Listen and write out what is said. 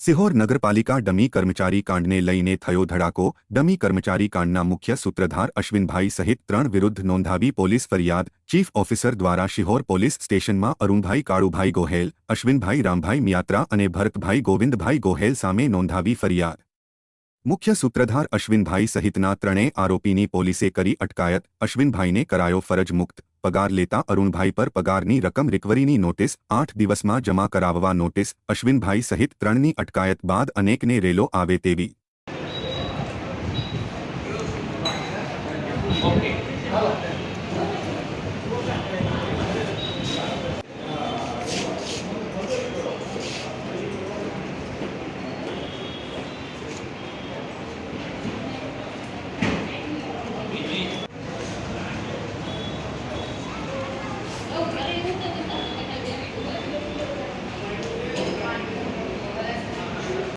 સિહોર નગરપાલિકા ડમી કર્મચારી કાંડને લઈને થયો ધડાકો ડમી કર્મચારી કાંડના મુખ્ય સૂત્રધાર અશ્વિનભાઈ સહિત ત્રણ વિરુદ્ધ નોંધાવી પોલીસ ફરિયાદ ચીફ ઓફિસર દ્વારા શિહોર પોલીસ સ્ટેશનમાં અરુણભાઈ કાળુભાઈ ગોહેલ અશ્વિનભાઈ રામભાઈ મિયાત્રા અને ભરતભાઈ ગોવિંદભાઈ ગોહેલ સામે નોંધાવી ફરિયાદ મુખ્ય સૂત્રધાર અશ્વિનભાઈ સહિતના ત્રણેય આરોપીની પોલીસે કરી અટકાયત અશ્વિનભાઈને કરાયો ફરજ મુક્ત પગાર લેતા અરુણભાઈ પર પગારની રકમ રિકવરીની નોટિસ, આઠ દિવસમાં જમા કરાવવા નોટિસ, અશ્વિનભાઈ સહિત ત્રણની અટકાયત બાદ અનેકને રેલો આવે તેવી. ઓકે.